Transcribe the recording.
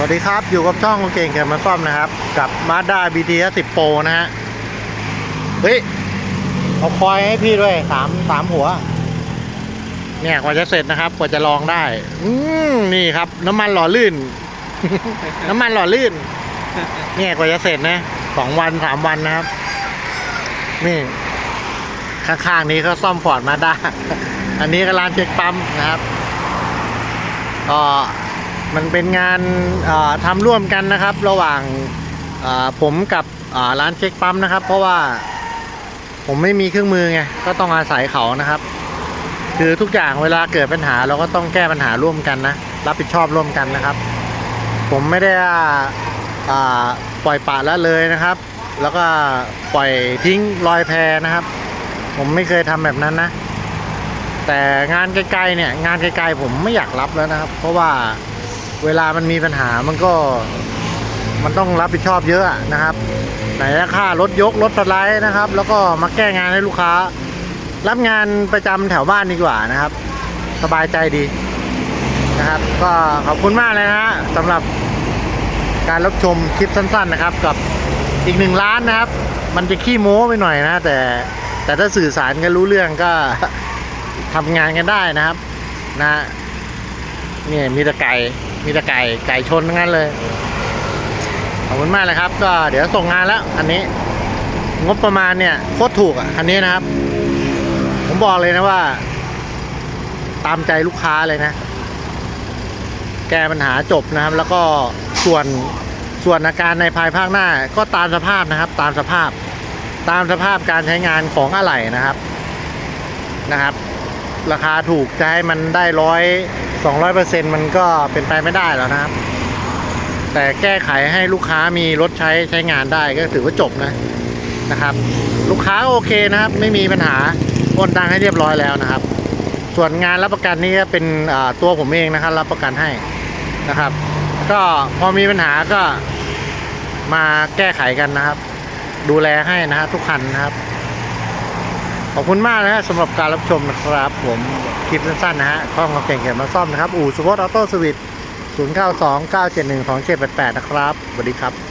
วัสดีครับ อยู่กับช่องเก่งเกิดมาซ่อมนะครับ กับมาด้า BT 10 Pro นะฮะ เฮ้ย เอาคอยให้พี่ด้วยสามสามหัว เนี่ยกว่าจะเสร็จนะครับ กว่าจะลองได้ อืมนี่ครับ น้ำมันหล่อลื่น น้ำมันหล่อลื่น เนี่ยกว่าจะเสร็จนะสองวันสามวันนะครับ นี่ ข้างๆนี้เขาซ่อมฟอร์ดมาด้าอันนี้ก็ร้านเช็คปั๊มนะครับก็ มันเป็นงานเอ่อทำร่วมกันนะครับ ระหว่างผมกับร้านเช็คปั๊มนะครับ เพราะว่าผมไม่มีเครื่องมือไงก็ต้องอาศัยเขานะครับ คือทุกอย่างเวลาเกิดปัญหาเราก็ต้องแก้ปัญหาร่วมกันนะรับผิดชอบร่วมกันนะครับ ผมไม่ได้ปล่อยปละละเลยนะครับ แล้วก็ปล่อยทิ้งลอยแพนะครับ ผมไม่เคยทำแบบนั้นนะแต่งานไกลๆเนี่ยงานไกลๆผมไม่อยากรับแล้วนะครับ เพราะว่า เวลามันมีปัญหามันก็มันต้องรับผิดชอบเยอะนะครับ ไหนค่ารถยกรถสไลด์นะครับ แล้วก็มาแก้งานให้ลูกค้า รับงานประจำแถวบ้านดีกว่านะครับ สบายใจดีนะครับ ก็ขอบคุณมากเลยนะฮะสำหรับการรับชมคลิปสั้น ๆนะครับ กับอีกหนึ่งล้านนะครับ มันจะขี้โม้ไปหน่อยนะแต่แต่ถ้าสื่อสารกันรู้เรื่องก็ทำงานกันได้นะครับ นะเนี่ยมีต่ไก่ มีแต่ไก่ไก่ชนทั้งนั้นเลย ขอบคุณมากเลยครับ ก็เดี๋ยวส่งงานแล้วอันนี้ งบประมาณเนี่ยโคตรถูกอะคันนี้นะครับ ผมบอกเลยนะว่า ตามใจลูกค้าเลยนะ แก้ปัญหาจบนะครับ แล้วก็ส่วนส่วนอาการในภายภาคหน้า ก็ตามสภาพนะครับ ตามสภาพ ตามสภาพการใช้งานของอะไหล่นะครับนะครับ ราคาถูกจะให้มันได้ร้อย สองร้อยเปอร์เซ็นมันก็เป็นไปไม่ได้แล้วนะครับ แต่แก้ไขให้ลูกค้ามีรถใช้ใช้งานได้ก็ถือว่าจบนะนะครับ ลูกค้าโอเคนะครับ ไม่มีปัญหาโอนตังให้เรียบร้อยแล้วนะครับ ส่วนงานรับประกันนี้ก็เป็นตัวผมเองนะครับ รับประกันให้นะครับ ก็พอมีปัญหาก็มาแก้ไขกันนะครับ ดูแลให้นะฮะทุกคันนะครับ ขอบคุณมากนะฮะสำหรับการรับชมนะครับผม คลิปสั้นๆนะฮะข้องเราเก่งเก็บมาซ่อมนะครับ อู่สุโขทัยออโต้สวิต0 9 2 9 7 1 2 7 8 8นะครับสวัสดีครับ